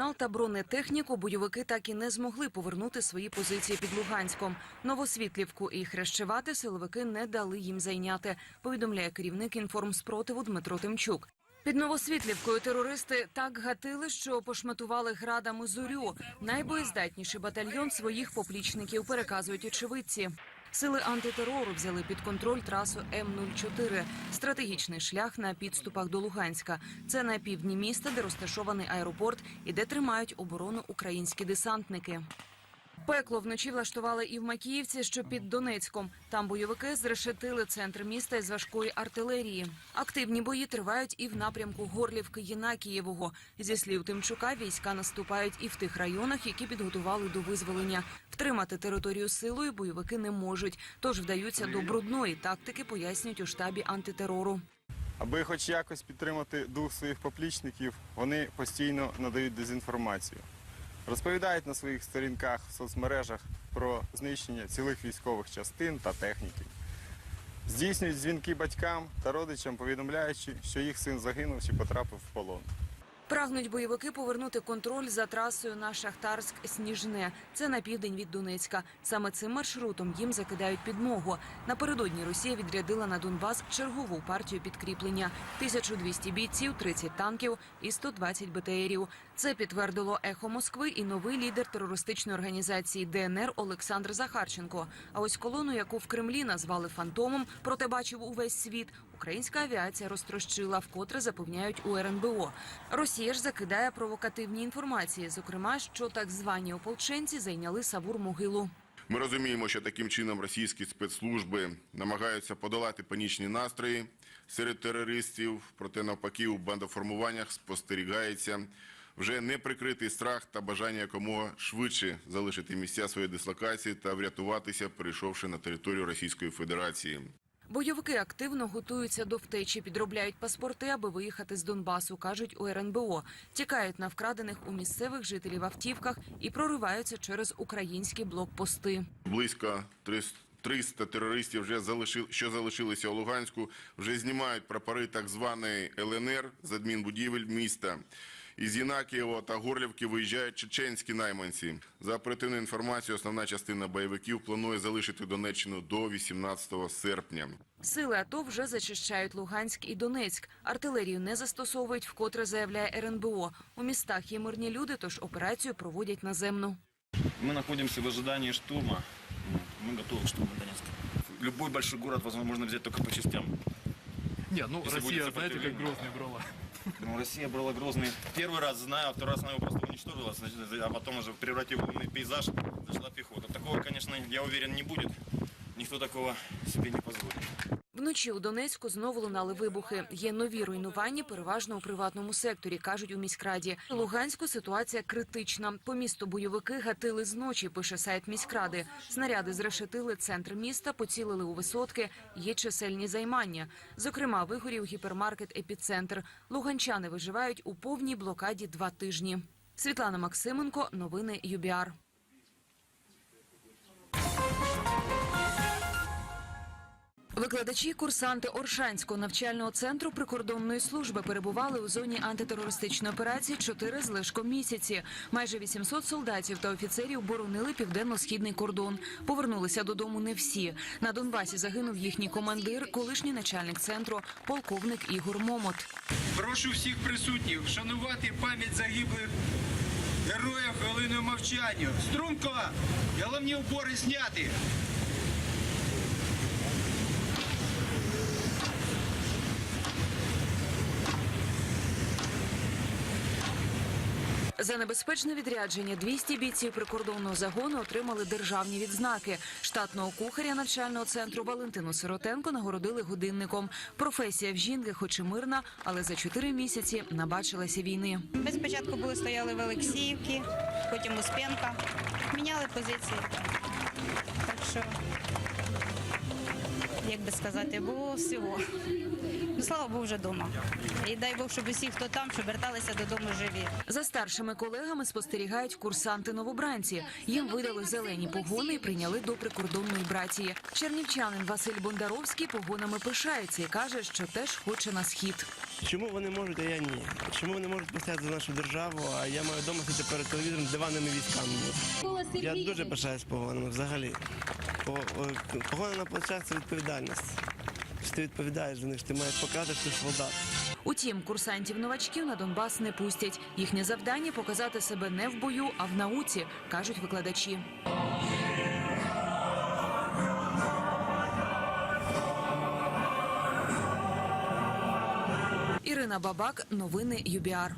Нал та бронетехніку бойовики так і не змогли повернути свої позиції під Луганськом. Новосвітлівку і Хрещевати силовики не дали їм зайняти. Повідомляє керівник інформспротиву Дмитро Тимчук. Під Новосвітлівкою терористи так гатили, що пошматували градами зорю. Найбоєздатніший батальйон своїх поплічників переказують очевидці. Сили антитерору взяли під контроль трасу М04 – стратегічний шлях на підступах до Луганська. Це на півдні міста, де розташований аеропорт і де тримають оборону українські десантники. Пекло вночі влаштували і в Макіївці, що під Донецьком. Там бойовики зрешетили центр міста із важкої артилерії. Активні бої тривають і в напрямку Горлівки Єнакієвого. Зі слів Тимчука, війська наступають і в тих районах, які підготували до визволення. Втримати територію силою бойовики не можуть, тож вдаються до брудної тактики, пояснюють у штабі антитерору. Аби хоч якось підтримати дух своїх поплічників, вони постійно надають дезінформацію. Розповідають на своїх сторінках в соцмережах про знищення цілих військових частин та техніки. Здійснюють дзвінки батькам та родичам, повідомляючи, що їх син загинув чи потрапив в полон. Прагнуть бойовики повернути контроль за трасою на Шахтарськ-Сніжне. Це на південь від Донецька. Саме цим маршрутом їм закидають підмогу. Напередодні Росія відрядила на Донбас чергову партію підкріплення: 1200 бійців, 30 танків і 120 БТРів. Це підтвердило ехо Москви і новий лідер терористичної організації ДНР Олександр Захарченко. А ось колону, яку в Кремлі назвали фантомом, проте бачив увесь світ. Українська авіація розтрощила, вкотре запевняють у РНБО. Росія ж закидає провокативні інформації, зокрема, що так звані ополченці зайняли Савур могилу. Ми розуміємо, що таким чином російські спецслужби намагаються подолати панічні настрої серед терористів, проте навпаки у бандоформуваннях спостерігається вже неприкритий страх та бажання якомога швидше залишити місця своєї дислокації та врятуватися, перейшовши на територію Російської Федерації. Бойовики активно готуються до втечі, підробляють паспорти, аби виїхати з Донбасу, кажуть у РНБО. Тікають на вкрадених у місцевих жителів автівках і прориваються через українські блокпости. Близько 300 терористів, вже залишили, що залишилися у Луганську, вже знімають прапори так званої ЛНР з адмінбудівель міста. Із Єнакієва та Горлівки виїжджають чеченські найманці. За оперативною інформацією, основна частина бойовиків планує залишити Донеччину до 18 серпня. Сили АТО вже зачищають Луганськ і Донецьк. Артилерію не застосовують, вкотре заявляє РНБО. У містах є мирні люди, тож операцію проводять наземно. Мы находимся в ожидании штурма. Мы готовы к штурму Донецка. Любой большой город возможно взять только по частям. Не, ну Если будет Россия, знаете, как сопротивление. Грозный брала. Ну, Россия брала Грозный первый раз, знаю, а второй раз она его просто уничтожила, а потом уже превратив в лунный пейзаж, зашла пехота. Такого, конечно, я уверен, не будет. Никто такого себе не позволит. Вночі у Донецьку знову лунали вибухи. Є нові руйнування, переважно у приватному секторі, кажуть у міськраді. Луганську ситуація критична. По місту бойовики гатили зночі, пише сайт міськради. Снаряди зрешетили центр міста, поцілили у висотки. Є чисельні займання. Зокрема, вигорів гіпермаркет «Епіцентр». Луганчани виживають у повній блокаді два тижні. Світлана Максименко, новини ЮБІАР. Викладачі, курсанти Оршанського навчального центру прикордонної служби перебували у зоні антитерористичної операції чотири лишком місяці. Майже 800 солдатів та офіцерів боронили південно-східний кордон. Повернулися додому не всі. На Донбасі загинув їхній командир, колишній начальник центру, полковник Ігор Момот. Прошу всіх присутніх вшанувати пам'ять загиблих героїв хвилиною мовчання. Струнко! Головні убори зняти! За небезпечне відрядження 200 бійців прикордонного загону отримали державні відзнаки. Штатного кухаря навчального центру Валентину Сиротенко нагородили годинником. Професія в жінки, хоч і мирна, але за чотири місяці набачилася війни. Ми спочатку були стояли в Олексіївці, потім Успенка. Міняли позиції. Так що, як би сказати, було всього. Ну, слава Богу, вже вдома. І дай Бог, щоб усі, хто там, щоб верталися додому живі. За старшими колегами спостерігають курсанти новобранці. Їм видали зелені погони і прийняли до прикордонної братії. Чернівчанин Василь Бондаровський погонами пишається і каже, що теж хоче на схід. Чому вони можуть, а я ні? Чому вони можуть постояти за нашу державу, а я маю вдома сидіти перед телевізором диванними військами? Я дуже пишаюсь погонами взагалі. О, Погони на плечах це відповідальність. Ти відповідаєш за них, ти маєш показати, що солдат. Утім, курсантів-новачків на Донбас не пустять. Їхнє завдання показати себе не в бою, а в науці, кажуть викладачі. Ірина Бабак, новини ЮБІАР.